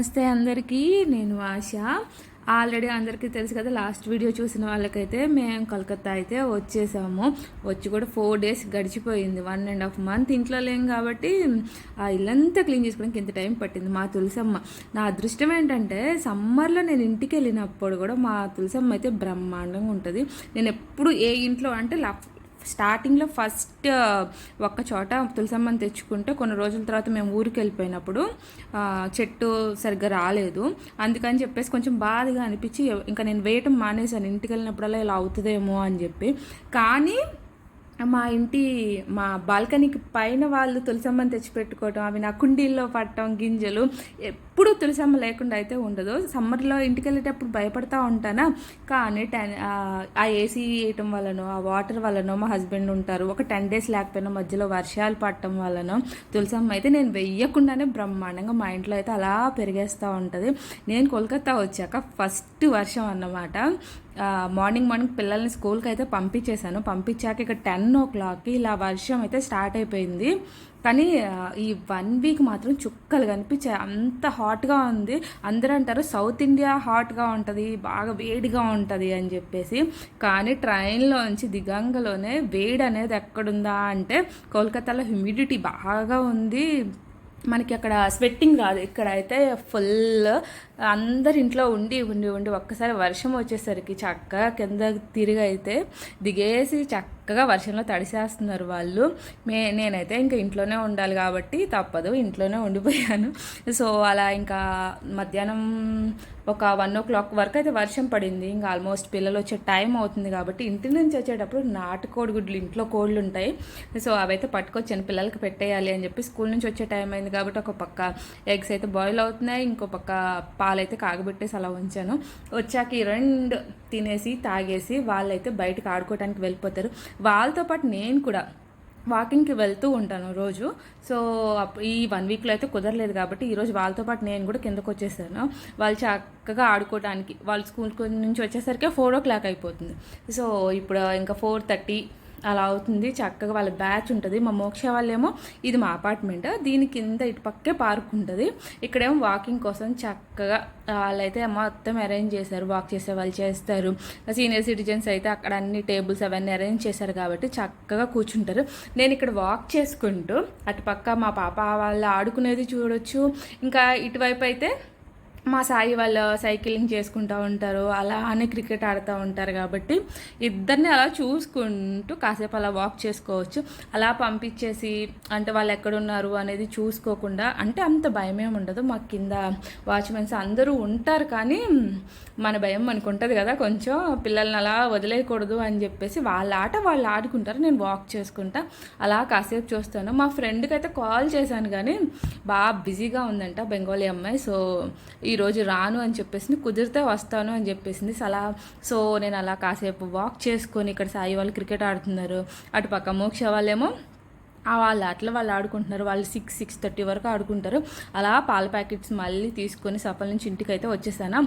నమస్తే అందరికీ నేను ఆశ. ఆల్రెడీ అందరికీ తెలుసు కదా లాస్ట్ వీడియో చూసిన వాళ్ళకైతే మేము కలకత్తా అయితే వచ్చేసాము. వచ్చి కూడా ఫోర్ డేస్ గడిచిపోయింది వన్ అండ్ హాఫ్ మంత్ ఇంట్లో లేం కాబట్టి ఆ ఇల్లంతా క్లీన్ చేసుకోవడానికి ఇంత టైం పట్టింది. మా తులసమ్మ నా అదృష్టం ఏంటంటే సమ్మర్లో నేను ఇంటికి వెళ్ళినప్పుడు కూడా మా తులసమ్మ అయితే బ్రహ్మాండంగా ఉంటుంది. నేను ఎప్పుడు ఏ ఇంట్లో అంటే స్టార్టింగ్లో ఫస్ట్ ఒక్క చోట తులసమ్మని తెచ్చుకుంటే కొన్ని రోజుల తర్వాత మేము ఊరికి వెళ్ళిపోయినప్పుడు చెట్టు సరిగ్గా రాలేదు. అందుకని చెప్పేసి కొంచెం బాధగా అనిపించి ఇంకా నేను వేయటం మానేశాను. ఇంటికి వెళ్ళినప్పుడల్లా ఇలా అవుతుందేమో అని చెప్పి. కానీ మా ఇంటి మా బాల్కనీకి పైన వాళ్ళు తులసమ్మని తెచ్చిపెట్టుకోవటం అవి నా కుండీల్లో పట్టడం గింజలు ఎప్పుడు తులసమ్మ లేకుండా అయితే ఉండదు. సమ్మర్లో ఇంటికి వెళ్ళేటప్పుడు భయపడతా ఉంటానా? కానీ టెన్ ఆ ఏసీ వేయటం వలనో ఆ వాటర్ వలనో మా హస్బెండ్ ఉంటారు. ఒక టెన్ డేస్ లేకపోయినా మధ్యలో వర్షాలు పడటం వలనో తులసమ్మ అయితే నేను వెయ్యకుండానే బ్రహ్మాండంగా మా ఇంట్లో అయితే అలా పెరిగేస్తూ ఉంటుంది. నేను కోల్కత్తా వచ్చాక ఫస్ట్ వర్షం అన్నమాట. మార్నింగ్ మార్నింగ్ పిల్లల్ని స్కూల్కి అయితే పంపించేశాను. పంపించాక ఇక టెన్ ఓ క్లాక్కి ఇలా వర్షం అయితే స్టార్ట్ అయిపోయింది. కానీ ఈ వన్ వీక్ మాత్రం చుక్కలు కనిపించాయి. అంత హాట్గా ఉంది. అందరూ అంటారు సౌత్ ఇండియా హాట్గా ఉంటుంది బాగా వేడిగా ఉంటుంది అని చెప్పేసి. కానీ ట్రైన్లో నుంచి దిగంగలోనే వేడి అనేది ఎక్కడుందా అంటే కోల్కతాలో హ్యూమిడిటీ బాగా ఉంది. మనకి అక్కడ స్వెట్టింగ్ రాదు. ఇక్కడ అయితే ఫుల్ అందరి ఇంట్లో ఉండి ఉండి ఉండి ఒక్కసారి వర్షం వచ్చేసరికి చక్కగా కింద తిరిగి అయితే దిగేసి చక్కగా వర్షంలో తడిసేస్తున్నారు వాళ్ళు. మే నేనైతే ఇంకా ఇంట్లోనే ఉండాలి కాబట్టి తప్పదు ఇంట్లోనే ఉండిపోయాను. సో అలా ఇంకా మధ్యాహ్నం ఒక వన్ ఓ క్లాక్ వరకు అయితే వర్షం పడింది. ఇంకా ఆల్మోస్ట్ పిల్లలు వచ్చే టైం అవుతుంది కాబట్టి ఇంటి నుంచి వచ్చేటప్పుడు నాటుకోడి గుడ్లు ఇంట్లో కోళ్ళు ఉంటాయి. సో అవైతే పట్టుకొచ్చాను పిల్లలకి పెట్టేయాలి అని చెప్పి స్కూల్ నుంచి వచ్చే టైం అయింది కాబట్టి ఒక పక్క ఎగ్స్ అయితే బాయిల్ అవుతున్నాయి ఇంకో పక్క పాలైతే కాగబెట్టేసి అలా ఉంచాను. వచ్చాక ఈ రెండు తినేసి తాగేసి వాళ్ళైతే బయటకు ఆడుకోవడానికి వెళ్ళిపోతారు. వాళ్ళతో పాటు నేను కూడా వాకింగ్కి వెళ్తూ ఉంటాను రోజు. సో ఈ వన్ వీక్లో అయితే కుదరలేదు కాబట్టి ఈరోజు వాళ్ళతో పాటు నేను కూడా కిందకు వచ్చేసాను. వాళ్ళు చక్కగా ఆడుకోవడానికి వాళ్ళు స్కూల్ నుంచి వచ్చేసరికి ఫోర్ ఓ క్లాక్ అయిపోతుంది. సో ఇప్పుడు ఇంకా ఫోర్ థర్టీ అలా అవుతుంది చక్కగా వాళ్ళ బ్యాచ్ ఉంటుంది. మా మోక్ష వాళ్ళేమో ఇది మా అపార్ట్మెంట్ దీని కింద ఇటుపక్కే పార్క్ ఉంటుంది. ఇక్కడేమో వాకింగ్ కోసం చక్కగా వాళ్ళైతే మొత్తం అరేంజ్ చేశారు వాక్ చేసే వాళ్ళు చేస్తారు. సీనియర్ సిటిజన్స్ అయితే అక్కడ అన్ని టేబుల్స్ అవన్నీ అరేంజ్ చేశారు కాబట్టి చక్కగా కూర్చుంటారు. నేను ఇక్కడ వాక్ చేసుకుంటూ అటుపక్క మా పాప వాళ్ళు ఆడుకునేది చూడొచ్చు. ఇంకా ఇటువైపు అయితే మా సాయి వాళ్ళు సైకిలింగ్ చేసుకుంటూ ఉంటారు అలా అని క్రికెట్ ఆడుతూ ఉంటారు కాబట్టి ఇద్దరిని అలా చూసుకుంటూ కాసేపు అలా వాక్ చేసుకోవచ్చు. అలా పంపించేసి అంటే వాళ్ళు ఎక్కడున్నారు అనేది చూసుకోకుండా అంటే అంత భయమేం ఉండదు. మా కింద వాచ్మెన్స్ అందరూ ఉంటారు కానీ మన భయం మనకు ఉంటుంది కదా. కొంచెం పిల్లల్ని అలా వదిలేయకూడదు అని చెప్పేసి వాళ్ళ ఆట వాళ్ళు ఆడుకుంటారు నేను వాక్ చేసుకుంటా. అలా కాసేపు చూస్తాను. మా ఫ్రెండ్కి అయితే కాల్ చేశాను కానీ బాగా బిజీగా ఉందంట బెంగాలీ అమ్మాయి. సో ఈరోజు రాను అని చెప్పేసి కుదిరితే వస్తాను అని చెప్పేసింది. అలా సో నేను అలా కాసేపు వాక్ చేసుకొని ఇక్కడ సాయి వాళ్ళు క్రికెట్ ఆడుతున్నారు. అటు పక్క మోక్ష వాళ్ళేమో వాళ్ళ అట్లా వాళ్ళు ఆడుకుంటున్నారు. వాళ్ళు సిక్స్ సిక్స్ థర్టీ వరకు ఆడుకుంటారు. అలా పాల ప్యాకెట్స్ మళ్ళీ తీసుకొని సఫల్ నుంచి ఇంటికి అయితే వచ్చేసాను.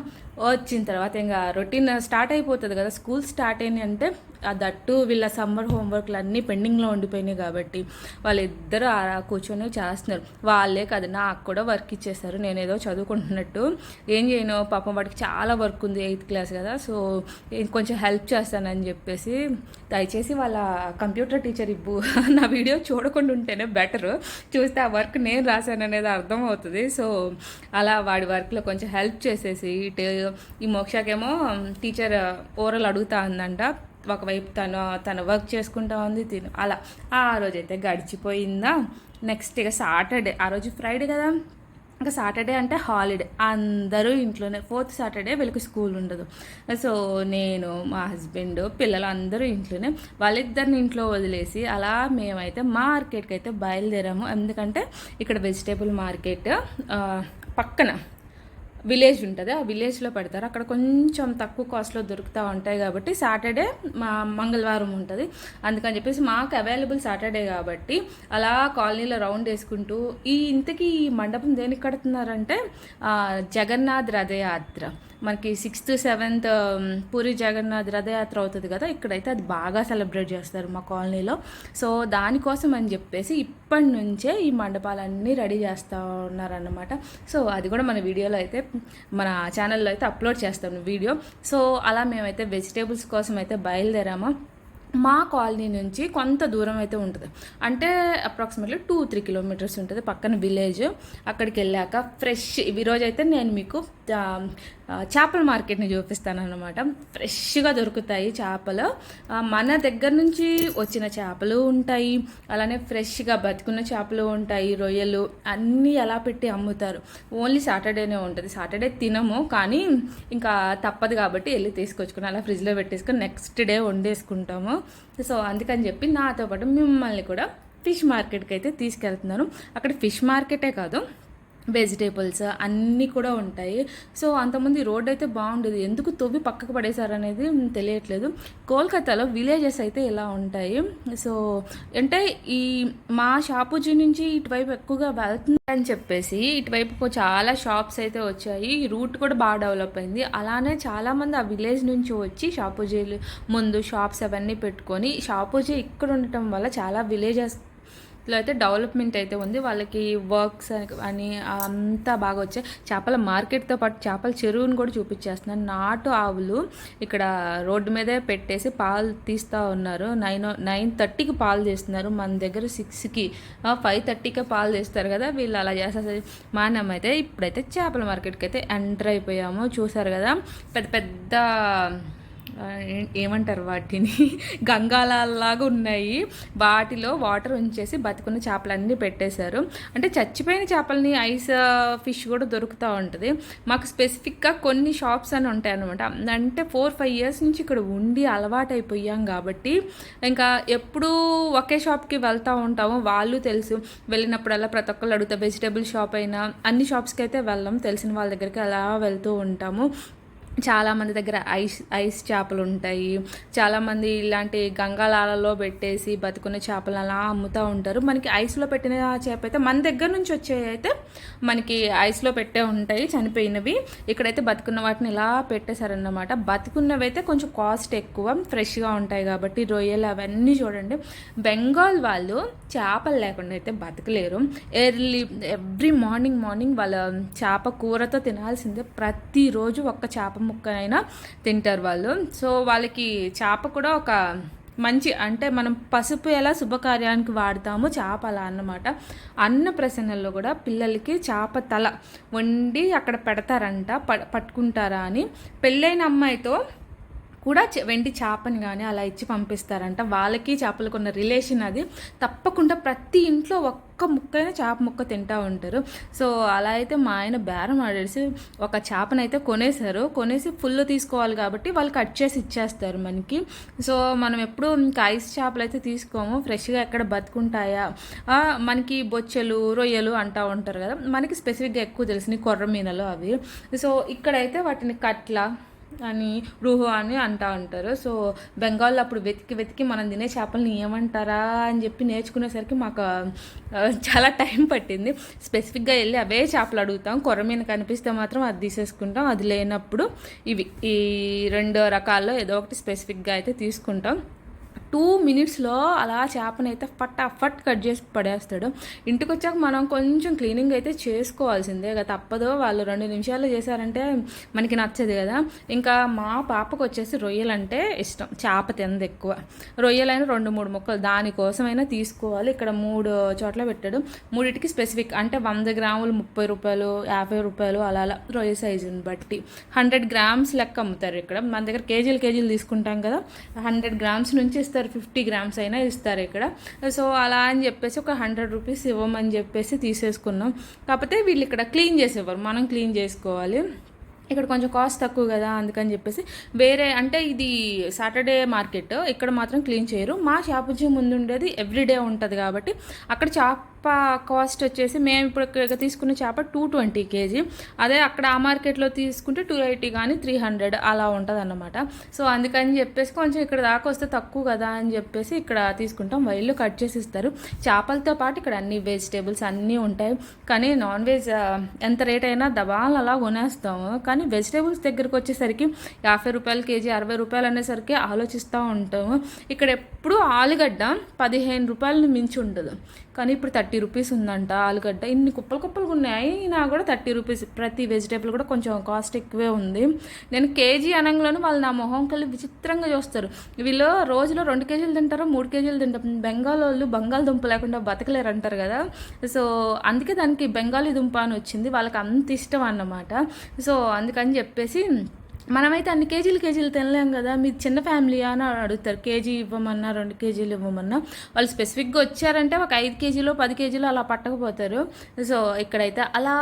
వచ్చిన తర్వాత ఇంకా రొటీన్ స్టార్ట్ అయిపోతుంది కదా స్కూల్ స్టార్ట్ అయినాయి అంటే దట్టు వీళ్ళ సమ్మర్ హోంవర్క్లు అన్నీ పెండింగ్లో ఉండిపోయినాయి కాబట్టి వాళ్ళిద్దరూ కూర్చొని చేస్తున్నారు. వాళ్ళే కదా నాకు కూడా వర్క్ ఇచ్చేస్తారు నేను ఏదో చదువుకుంటున్నట్టు ఏం చేయను. పాపం వాడికి చాలా వర్క్ ఉంది ఎయిత్ క్లాస్ కదా సో కొంచెం హెల్ప్ చేస్తానని చెప్పేసి దయచేసి వాళ్ళ కంప్యూటర్ టీచర్ ఇవ్వు. నా వీడియో చూడకుండా ఉంటేనే బెటర్. చూస్తే ఆ వర్క్ నేను రాశాను అనేది అర్థమవుతుంది. సో అలా వాడి వర్క్లో కొంచెం హెల్ప్ చేసేసి ఇటు ఈ మోక్షకేమో టీచర్ ఓరల్ అడుగుతా ఉందంట. ఒకవైపు తను తను వర్క్ చేసుకుంటా ఉంది తిను అలా. ఆ రోజైతే గడిచిపోయిందా? నెక్స్ట్ ఇక సాటర్డే ఆ రోజు ఫ్రైడే కదా? ఇంకా సాటర్డే అంటే హాలిడే అందరూ ఇంట్లోనే ఫోర్త్ సాటర్డే వీళ్ళకి స్కూల్ ఉండదు. సో నేను మా హస్బెండ్ పిల్లలు అందరూ ఇంట్లోనే వాళ్ళిద్దరిని ఇంట్లో వదిలేసి అలా మేమైతే మార్కెట్కి అయితే బయలుదేరాము. ఎందుకంటే ఇక్కడ వెజిటేబుల్ మార్కెట్ పక్కన విలేజ్ ఉంటుంది. ఆ విలేజ్లో పెడతారు. అక్కడ కొంచెం తక్కువ కాస్ట్లో దొరుకుతూ ఉంటాయి కాబట్టి సాటర్డే మా మంగళవారం ఉంటుంది. అందుకని చెప్పేసి మాకు అవైలబుల్ సాటర్డే కాబట్టి అలా కాలనీలో రౌండ్ వేసుకుంటూ ఈ ఇంతకీ ఈ మండపం దేనికి కడుతున్నారంటే జగన్నాథ్ రథయాత్ర. మనకి సిక్స్త్ సెవెంత్ పూరి జగన్నాథ్ రథయాత్ర అవుతుంది కదా ఇక్కడైతే అది బాగా సెలబ్రేట్ చేస్తారు మా కాలనీలో. సో దానికోసం అని చెప్పేసి ఇప్పటి నుంచే ఈ మండపాలన్నీ రెడీ చేస్తూ ఉన్నారన్నమాట. సో అది కూడా మన వీడియోలో అయితే మన ఛానల్లో అయితే అప్లోడ్ చేస్తాం వీడియో. సో అలా మేమైతే వెజిటేబుల్స్ కోసం అయితే బయలుదేరాము. మా కాలనీ నుంచి కొంత దూరం అయితే ఉంటుంది. అంటే అప్రాక్సిమేట్లీ టూ త్రీ కిలోమీటర్స్ ఉంటుంది పక్కన విలేజ్. అక్కడికి వెళ్ళాక ఫ్రెష్ ఈరోజు అయితే నేను మీకు చేపల మార్కెట్ని చూపిస్తాను అనమాట ఫ్రెష్గా దొరుకుతాయి చేపలు. మన దగ్గర నుంచి వచ్చిన చేపలు ఉంటాయి. అలానే ఫ్రెష్గా బతుకున్న చేపలు ఉంటాయి. రొయ్యలు అన్నీ ఎలా పెట్టి అమ్ముతారు. ఓన్లీ సాటర్డేనే ఉంటుంది. సాటర్డే తినము కానీ ఇంకా తప్పదు కాబట్టి వెళ్ళి తీసుకొచ్చుకుని అలా ఫ్రిడ్జ్లో పెట్టేసుకొని నెక్స్ట్ డే వండేసుకుంటాము. సో అందుకని చెప్పి నాతో పాటు మిమ్మల్ని కూడా ఫిష్ మార్కెట్కి అయితే తీసుకెళ్తున్నాను. అక్కడ ఫిష్ మార్కెటే కాదు వెజిటేబుల్స్ అన్నీ కూడా ఉంటాయి. సో అంతమంది రోడ్ అయితే బాగుండేది. ఎందుకు తవ్వి పక్కకు పడేశారు అనేది తెలియట్లేదు. కోల్కతాలో విలేజెస్ అయితే ఇలా ఉంటాయి. సో అంటే ఈ మా షాపుజీ నుంచి ఇటువైపు ఎక్కువగా వెళ్తుంది అని చెప్పేసి ఇటువైపు చాలా షాప్స్ అయితే వచ్చాయి. ఈ రూట్ కూడా బాగా డెవలప్ అయింది. అలానే చాలామంది ఆ విలేజ్ నుంచి వచ్చి షాపూజీలు ముందు షాప్స్ అవన్నీ పెట్టుకొని షాపూజీ ఇక్కడ ఉండటం వల్ల చాలా విలేజెస్ లో అయితే డెవలప్మెంట్ అయితే ఉంది. వాళ్ళకి వర్క్స్ అని అంతా బాగా వచ్చాయి. చేపల మార్కెట్తో పాటు చేపల చెరువును కూడా చూపించేస్తున్నారు. నాటు ఆవులు ఇక్కడ రోడ్డు మీదే పెట్టేసి పాలు తీస్తూ ఉన్నారు. నైన్ నైన్ థర్టీకి పాలు చేస్తున్నారు మన దగ్గర సిక్స్కి ఫైవ్ థర్టీకే పాలు చేస్తారు కదా. వీళ్ళు అలా చేస్తారు మానమైతే ఇప్పుడైతే చేపల మార్కెట్కి అయితే ఎంటర్ అయిపోయాము. చూసారు కదా? పెద్ద పెద్ద ఏమంటారు వాటిని? గంగాలాగా ఉన్నాయి. వాటిలో వాటర్ ఉంచేసి బతుకున్న చేపలన్నీ పెట్టేశారు. అంటే చచ్చిపోయిన చేపలని ఐస్ ఫిష్ కూడా దొరుకుతూ ఉంటుంది. మాకు స్పెసిఫిక్గా కొన్ని షాప్స్ అని ఉంటాయి అనమాట అంటే ఫోర్ ఫైవ్ ఇయర్స్ నుంచి ఇక్కడ ఉండి అలవాటైపోయాం కాబట్టి ఇంకా ఎప్పుడూ ఒకే షాప్కి వెళ్తూ ఉంటాము. వాళ్ళు తెలుసు. వెళ్ళినప్పుడల్లా ప్రతి ఒక్కళ్ళు అడుగుతా వెజిటేబుల్ షాప్ అయినా అన్ని షాప్స్కి అయితే వెళ్ళాం. తెలిసిన వాళ్ళ దగ్గరికి అలా వెళ్తూ ఉంటాము. చాలామంది దగ్గర ఐస్ ఐస్ చేపలు ఉంటాయి. చాలామంది ఇలాంటి గంగాలాలలో పెట్టేసి బతుకున్న చేపలు అలా అమ్ముతూ ఉంటారు. మనకి ఐస్లో పెట్టిన చేప అయితే మన దగ్గర నుంచి వచ్చేవి అయితే మనకి ఐస్లో పెట్టే ఉంటాయి చనిపోయినవి. ఇక్కడైతే బతుకున్న వాటిని ఇలా పెట్టేశారన్నమాట. బతుకున్నవి అయితే కొంచెం కాస్ట్ ఎక్కువ ఫ్రెష్గా ఉంటాయి కాబట్టి రొయ్యలు అవన్నీ చూడండి. బెంగాల్ వాళ్ళు చేపలు లేకుండా అయితే బతకలేరు. ఎర్లీ ఎవ్రీ మార్నింగ్ మార్నింగ్ వాళ్ళ చేప కూరతో తినాల్సిందే. ప్రతిరోజు ఒక్క చేప ముక్కనైనా తింటారు వాళ్ళు. సో వాళ్ళకి చేప కూడా ఒక మంచి అంటే మనం పసుపు ఎలా శుభకార్యానికి వాడతామో చేప అలా అన్నమాట. అన్న ప్రసన్నల్లో కూడా పిల్లలకి చేప తల వండి అక్కడ పెడతారంట ప- పట్టుకుంటారా అని. పెళ్ళైన అమ్మాయితో కూడా వెండి చేపని కానీ అలా ఇచ్చి పంపిస్తారంట. వాళ్ళకి చేపలకు ఉన్న రిలేషన్ అది. తప్పకుండా ప్రతి ఇంట్లో ఒక్క ముక్కైనా చేప ముక్క తింటూ ఉంటారు. సో అలా అయితే మా ఆయన బేరం ఆడేసి ఒక చేపనైతే కొనేశారు. కొనేసి ఫుల్ తీసుకోవాలి కాబట్టి వాళ్ళు కట్ చేసి ఇచ్చేస్తారు మనకి. సో మనం ఎప్పుడు ఇంకా ఐస్ చేపలు అయితే తీసుకోము. ఫ్రెష్గా ఎక్కడ బతుకుంటాయా? మనకి బొచ్చెలు రొయ్యలు అంటూ ఉంటారు కదా. మనకి స్పెసిఫిక్గా ఎక్కువ తెలిసినాయి కొర్ర మీనలు అవి. సో ఇక్కడైతే వాటిని కట్ల అని రుహు అని అంటా ఉంటారు. సో బెంగాల్లో అప్పుడు వెతికి వెతికి మనం తినే చేపలని ఏమంటారా అని చెప్పి నేర్చుకునేసరికి మాకు చాలా టైం పట్టింది. స్పెసిఫిక్గా వెళ్ళి అవే చేపలు అడుగుతాం. కొరమీన కనిపిస్తే మాత్రం అది తీసేసుకుంటాం. అది లేనప్పుడు ఇవి ఈ రెండు రకాల్లో ఏదో ఒకటి స్పెసిఫిక్గా అయితే తీసుకుంటాం. టూ మినిట్స్లో అలా చేపనైతే ఫటాఫట్ కట్ చేసి పడేస్తాడు. ఇంటికి వచ్చాక మనం కొంచెం క్లీనింగ్ అయితే చేసుకోవాల్సిందే కదా. తప్పదు వాళ్ళు రెండు నిమిషాలు చేశారంటే మనకి నచ్చదు కదా. ఇంకా మా పాపకు వచ్చేసి రొయ్యలంటే ఇష్టం. చేప తినదు ఎక్కువ. రొయ్యలైన రెండు మూడు ముక్కలు దానికోసమైనా తీసుకోవాలి. ఇక్కడ మూడు చోట్ల పెట్టాడు. మూడింటికి స్పెసిఫిక్ అంటే వంద గ్రాములు ముప్పై రూపాయలు యాభై రూపాయలు అలా అలా రొయ్య సైజుని బట్టి. హండ్రెడ్ గ్రామ్స్ లెక్క అమ్ముతారు ఇక్కడ. మన దగ్గర కేజీలు కేజీలు తీసుకుంటాం కదా. హండ్రెడ్ గ్రామ్స్ నుంచి ఇస్తారు ఫిఫ్టీ గ్రామ్స్ అయినా ఇస్తారు ఇక్కడ. సో అలా అని చెప్పేసి ఒక హండ్రెడ్ రూపీస్ ఇవ్వమని చెప్పేసి తీసేసుకున్నాం. కాకపోతే వీళ్ళు ఇక్కడ క్లీన్ చేసేవారు. మనం క్లీన్ చేసుకోవాలి. ఇక్కడ కొంచెం కాస్ట్ తక్కువ కదా అందుకని చెప్పేసి వేరే అంటే ఇది సాటర్డే మార్కెట్. ఇక్కడ మాత్రం క్లీన్ చేయరు. మా షాపుజీ ముందు ఉండేది ఎవ్రీడే ఉంటుంది కాబట్టి అక్కడ చాప్ కాస్ట్ వచ్చేసి మేము ఇప్పుడు ఇక్కడ తీసుకున్న చేప టూ ట్వంటీ కేజీ. అదే అక్కడ ఆ మార్కెట్లో తీసుకుంటే టూ ఎయిటీ కానీ త్రీ హండ్రెడ్ అలా ఉంటుంది అన్నమాట సో అందుకని చెప్పేసి కొంచెం ఇక్కడ దాకా వస్తే తక్కువ కదా అని చెప్పేసి ఇక్కడ తీసుకుంటాం. వైళ్ళు కట్ చేసి ఇస్తారు. చేపలతో పాటు ఇక్కడ అన్ని వెజిటేబుల్స్ అన్నీ ఉంటాయి. కానీ నాన్ వెజ్ ఎంత రేట్ అయినా దబాలు అలా కొనేస్తాము. కానీ వెజిటేబుల్స్ దగ్గరికి వచ్చేసరికి యాభై రూపాయలు కేజీ అరవై రూపాయలు అనేసరికి ఆలోచిస్తూ ఉంటాము. ఇక్కడ ఎప్పుడు ఆలుగడ్డ పదిహేను రూపాయలని మించి ఉండదు. కానీ ఇప్పుడు థర్టీ థర్టీ రూపీస్ ఉందంట ఆలుగడ్డ. ఇన్ని కుప్పలు కుప్పలు ఉన్నాయి. అయినా కూడా థర్టీ రూపీస్ ప్రతి వెజిటేబుల్ కూడా కొంచెం కాస్ట్ ఎక్కువే ఉంది. నేను కేజీ అనంగానే వాళ్ళు నా మొహం కళ్ళు విచిత్రంగా చూస్తారు. వీళ్ళు రోజులో రెండు కేజీలు తింటారు మూడు కేజీలు తింటారు. బెంగాల్ వాళ్ళు బంగాళదుంప లేకుండా బతకలేరు అంటారు కదా. సో అందుకే దానికి బెంగాలీ దుంప అని వచ్చింది. వాళ్ళకి అంత ఇష్టం అన్నమాట. సో అందుకని చెప్పేసి మనమైతే అన్ని కేజీలు కేజీలు తినలేం కదా. మీరు చిన్న ఫ్యామిలీ అని అడుగుతారు. కేజీ ఇవ్వమన్నా రెండు కేజీలు ఇవ్వమన్నా. వాళ్ళు స్పెసిఫిక్గా వచ్చారంటే ఒక ఐదు కేజీలు పది కేజీలు అలా పట్టకపోతారు. సో ఇక్కడైతే అలా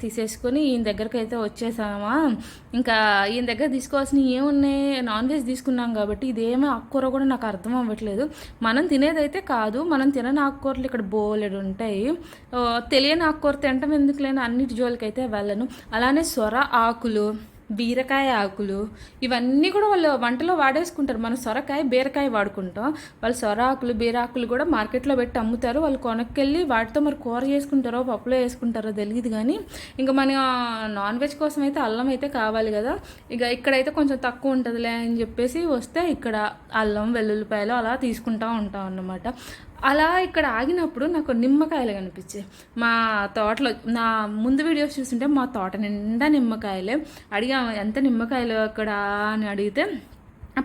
తీసేసుకొని ఈయన దగ్గరికి అయితే వచ్చేసామా. ఇంకా ఈయన దగ్గర తీసుకోవాల్సినవి ఏమున్నాయి? నాన్ వెజ్ తీసుకున్నాం కాబట్టి ఇదేమో ఆకుకూర కూడా నాకు అర్థం అవ్వట్లేదు. మనం తినేదైతే కాదు. మనం తినని ఆకుకూరలు ఇక్కడ బోలెడు ఉంటాయి. తెలియని ఆకుకూర తినటం ఎందుకు లేని అన్నిటి జోలికైతే వెళ్ళను. అలానే సొర ఆకులు. బీరకాయ ఆకులు ఇవన్నీ కూడా వాళ్ళు వంటలో వాడేసుకుంటారు. మనం సొరకాయ బీరకాయ వాడుకుంటాం. వాళ్ళు సొర ఆకులు బీరాకులు కూడా మార్కెట్లో పెట్టి అమ్ముతారు. వాళ్ళు కొనక్కెళ్ళి వాటితో మరి కూర చేసుకుంటారో పప్పులో వేసుకుంటారో తెలియదు కానీ ఇంకా మన నాన్ వెజ్ కోసం అయితే అల్లం అయితే కావాలి కదా. ఇక ఇక్కడైతే కొంచెం తక్కువ ఉంటుందిలే అని చెప్పేసి వస్తే ఇక్కడ అల్లం వెల్లుల్లిపాయలు అలా తీసుకుంటా ఉంటాం అన్నమాట. అలా ఇక్కడ ఆగినప్పుడు నాకు నిమ్మకాయలు కనిపించాయి మా తోటలో నా ముందు వీడియోస్ చూస్తుంటే మా తోట నిండా నిమ్మకాయలే. అడిగాము ఎంత నిమ్మకాయలు అక్కడ? అని అడిగితే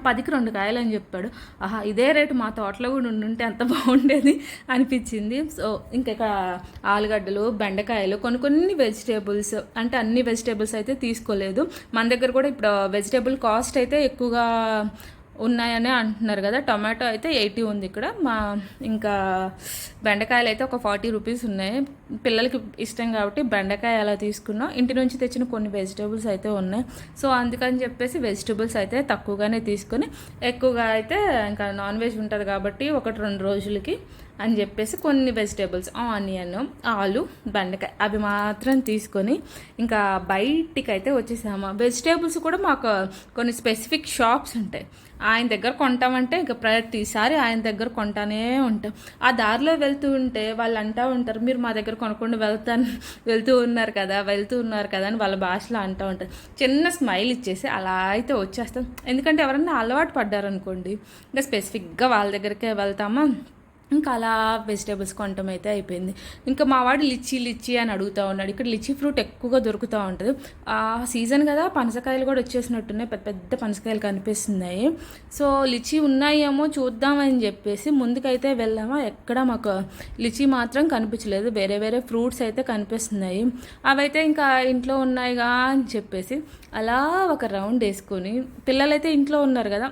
పదికి రెండు కాయలు అని చెప్పాడు. ఆహా ఇదే రేటు మా తోటలో కూడా ఉండుంటే ఎంత బాగుండేది అనిపించింది. సో ఇంకా ఇక్కడ ఆలుగడ్డలు బెండకాయలు కొన్ని కొన్ని వెజిటేబుల్స్ అంటే అన్ని వెజిటేబుల్స్ అయితే తీసుకోలేదు. మన దగ్గర కూడా ఇప్పుడు వెజిటేబుల్ కాస్ట్ అయితే ఎక్కువగా ఉన్నాయని అంటున్నారు కదా. టొమాటో అయితే ఎయిటీ ఉంది ఇక్కడ. మా ఇంకా బెండకాయలు అయితే ఒక ఫార్టీ రూపీస్ ఉన్నాయి. పిల్లలకి ఇష్టం కాబట్టి బెండకాయ అలా తీసుకున్నాం. ఇంటి నుంచి తెచ్చిన కొన్ని వెజిటేబుల్స్ అయితే ఉన్నాయి. సో అందుకని చెప్పేసి వెజిటేబుల్స్ అయితే తక్కువగానే తీసుకొని ఎక్కువగా అయితే ఇంకా నాన్ వెజ్ ఉంటుంది కాబట్టి ఒకటి రెండు రోజులకి అని చెప్పేసి కొన్ని వెజిటేబుల్స్ ఆనియన్ ఆలు బెండకాయ అవి మాత్రం తీసుకొని ఇంకా బయటికి అయితే వచ్చేసాము. వెజిటేబుల్స్ కూడా మాకు కొన్ని స్పెసిఫిక్ షాప్స్ ఉంటాయి. ఆయన దగ్గర కొంటామంటే ఇంకా ప్రతిసారి ఆయన దగ్గర కొంటానే ఉంటాం. ఆ దారిలో వెళ్తూ ఉంటే వాళ్ళు అంటూ ఉంటారు మీరు మా దగ్గర కొనకుండా వెళ్తాను వెళ్తూ ఉన్నారు కదా వెళ్తూ ఉన్నారు కదా అని వాళ్ళ భాషలో అంటూ ఉంటారు. చిన్న స్మైల్ ఇచ్చేసి అలా అయితే వచ్చేస్తాం. ఎందుకంటే ఎవరన్నా అలవాటు పడ్డారనుకోండి ఇంకా స్పెసిఫిక్గా వాళ్ళ దగ్గరికే వెళ్తామా? ఇంకా అలా వెజిటేబుల్స్ కొనటం అయితే అయిపోయింది. ఇంకా మా వాడు లిచ్చి లిచ్చి అని అడుగుతూ ఉన్నాడు. ఇక్కడ లిచ్చి ఫ్రూట్ ఎక్కువగా దొరుకుతూ ఉంటుంది. ఆ సీజన్ కదా పనసకాయలు కూడా వచ్చేసినట్టున్నాయి. పెద్ద పెద్ద పనసకాయలు కనిపిస్తున్నాయి. సో లిచ్చి ఉన్నాయేమో చూద్దామని చెప్పేసి ముందుకైతే వెళ్ళామా ఎక్కడ మాకు లిచ్చి మాత్రం కనిపించలేదు. వేరే వేరే ఫ్రూట్స్ అయితే కనిపిస్తున్నాయి. అవైతే ఇంకా ఇంట్లో ఉన్నాయిగా అని చెప్పేసి అలా ఒక రౌండ్ వేసుకొని పిల్లలైతే ఇంట్లో ఉన్నారు కదా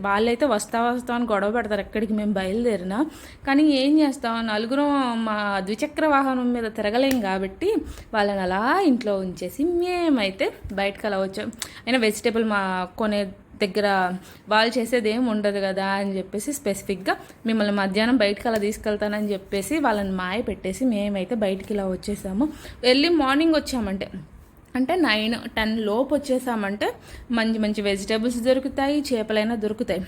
వాళ్ళైతే వస్తా వస్తా అని గొడవ పెడతారు ఎక్కడికి మేము బయలుదేరినా. కానీ ఏం చేస్తాం? నలుగురం మా ద్విచక్ర వాహనం మీద తిరగలేం కాబట్టి వాళ్ళని అలా ఇంట్లో ఉంచేసి మేమైతే బయటకు అలా వచ్చాం. అయినా వెజిటేబుల్ మా కొనే దగ్గర వాళ్ళు చేసేది ఏమి ఉండదు కదా అని చెప్పేసి స్పెసిఫిక్గా మిమ్మల్ని మధ్యాహ్నం బయటకు అలా తీసుకెళ్తానని చెప్పేసి వాళ్ళని మాయ పెట్టేసి మేమైతే బయటికి ఇలా వచ్చేసాము. వెళ్ళి మార్నింగ్ వచ్చామంటే అంటే నైన్ టెన్ లోపు వచ్చేసామంటే మంచి మంచి వెజిటేబుల్స్ దొరుకుతాయి చేపలైనా దొరుకుతాయి.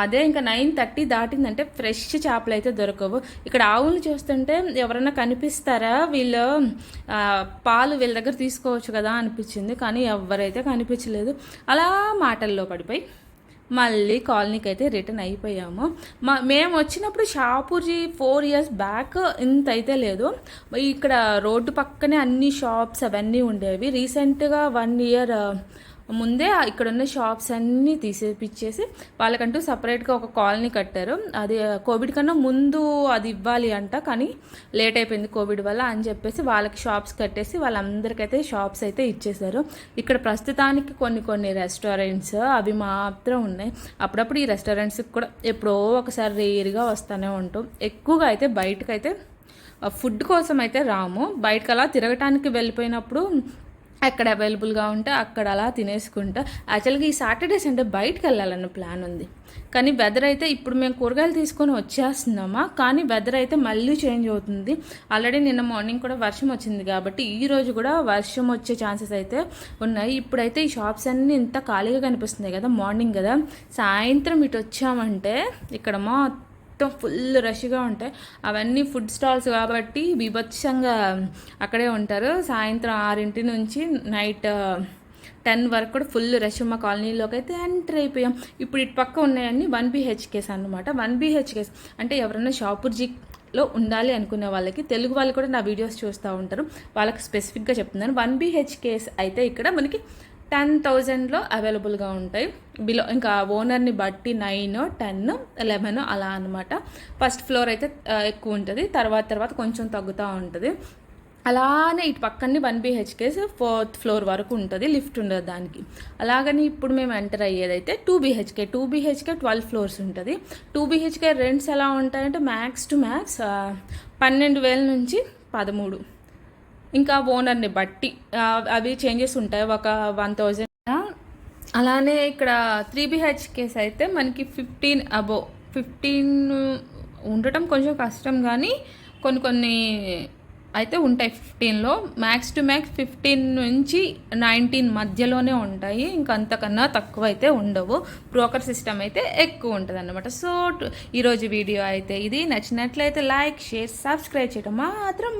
అదే ఇంకా నైన్ థర్టీ దాటిందంటే ఫ్రెష్ చేపలు అయితే దొరకవు. ఇక్కడ ఆవులు చూస్తుంటే ఎవరైనా కనిపిస్తారా? వీళ్ళు పాలు వీళ్ళ దగ్గర తీసుకోవచ్చు కదా అనిపించింది కానీ ఎవరైతే కనిపించలేదు అలా మాటల్లో పడిపోయి మళ్ళీ కాలనీకి అయితే రిటర్న్ అయిపోయాము. మా మేము వచ్చినప్పుడు షాపూర్జీ ఫోర్ ఇయర్స్ బ్యాక్ ఇంత అయితే లేదు. ఇక్కడ రోడ్డు పక్కనే అన్ని షాప్స్ అవన్నీ ఉండేవి. రీసెంట్గా వన్ ఇయర్ ముందే ఇక్కడ ఉన్న షాప్స్ అన్నీ తీసేపిచ్చేసి వాళ్ళకంటూ సపరేట్గా ఒక కాలనీ కట్టారు. అది కోవిడ్ కన్నా ముందు అది ఇవ్వాలి అంట కానీ లేట్ అయిపోయింది కోవిడ్ వల్ల అని చెప్పేసి వాళ్ళకి షాప్స్ కట్టేసి వాళ్ళందరికైతే షాప్స్ అయితే ఇచ్చేసారు ఇక్కడ ప్రస్తుతానికి కొన్ని కొన్ని రెస్టారెంట్స్ అవి మాత్రం ఉన్నాయి. అప్పుడప్పుడు ఈ రెస్టారెంట్స్కి కూడా ఎప్పుడో ఒకసారి రేర్గా వస్తూనే ఉంటాం. ఎక్కువగా అయితే బయటకైతే ఫుడ్ కోసం అయితే రాము. బయటకు అలా తిరగటానికి వెళ్ళిపోయినప్పుడు ఎక్కడ అవైలబుల్గా ఉంటే అక్కడ అలా తినేసుకుంటా. యాక్చువల్గా ఈ సాటర్డే అంటే బయటకు వెళ్ళాలన్న ప్లాన్ ఉంది. కానీ వెదర్ అయితే ఇప్పుడు మేము కూరగాయలు తీసుకొని వచ్చేస్తున్నామా? కానీ వెదర్ అయితే మళ్ళీ చేంజ్ అవుతుంది. ఆల్రెడీ నిన్న మార్నింగ్ కూడా వర్షం వచ్చింది కాబట్టి ఈ రోజు కూడా వర్షం వచ్చే ఛాన్సెస్ అయితే ఉన్నాయి. ఇప్పుడైతే ఈ షాప్స్ అన్నీ ఇంత ఖాళీగా కనిపిస్తున్నాయి కదా మార్నింగ్ కదా. సాయంత్రం ఇటు వచ్చామంటే ఇక్కడ మొత్తం మొత్తం ఫుల్ రష్గా ఉంటాయి. అవన్నీ ఫుడ్ స్టాల్స్ కాబట్టి బీభత్సంగా అక్కడే ఉంటారు. సాయంత్రం ఆరింటి నుంచి నైట్ టెన్ వరకు కూడా ఫుల్ రష్ మా కాలనీలోకి అయితే ఎంటర్ అయిపోయాం. ఇప్పుడు ఇటు పక్క ఉన్నాయన్నీ వన్ బీహెచ్కేస్ అనమాట వన్ బీహెచ్కేస్ అంటే ఎవరైనా షాపుర్జీ లో ఉండాలి అనుకునే వాళ్ళకి తెలుగు వాళ్ళు కూడా నా వీడియోస్ చూస్తూ ఉంటారు. వాళ్ళకి స్పెసిఫిక్గా చెప్తున్నాను. వన్ బీహెచ్కేస్ అయితే ఇక్కడ మనకి టెన్ థౌజండ్లో అవైలబుల్గా ఉంటాయి. బిలో ఇంకా ఓనర్ని బట్టి నైన్ టెన్ లెవెన్ అలా అనమాట ఫస్ట్ ఫ్లోర్ అయితే ఎక్కువ ఉంటుంది. తర్వాత తర్వాత కొంచెం తగ్గుతూ ఉంటుంది. అలానే ఇటు పక్కనే వన్ బీహెచ్కేస్ ఫోర్త్ ఫ్లోర్ వరకు ఉంటుంది. లిఫ్ట్ ఉండదు దానికి. అలాగని ఇప్పుడు మేము enter అయ్యేదైతే two BHK. Two BHK twelve floors ఉంటుంది. టూ బీహెచ్కే రెంట్స్ ఎలా ఉంటాయంటే మ్యాక్స్ టు మ్యాక్స్ పన్నెండు వేల నుంచి పదమూడు. ఇంకా ఓనర్ని బట్టి అవి చేంజెస్ ఉంటాయి. ఒక వన్ థౌజండ్ అలానే ఇక్కడ త్రీ బిహెచ్కేస్ అయితే మనకి ఫిఫ్టీన్ అబో ఫిఫ్టీన్ ఉండటం కొంచెం కష్టం కానీ కొన్ని కొన్ని అయితే ఉంటాయి ఫిఫ్టీన్లో మ్యాక్స్ టు మ్యాక్స్ ఫిఫ్టీన్ నుంచి నైన్టీన్ మధ్యలోనే ఉంటాయి. ఇంకా అంతకన్నా తక్కువ అయితే ఉండవు. బ్రోకర్ సిస్టమ్ అయితే ఎక్కువ ఉంటుంది అనమాట సో ఈరోజు వీడియో అయితే ఇది. నచ్చినట్లయితే లైక్ షేర్ సబ్స్క్రైబ్ చేయడం మాత్రం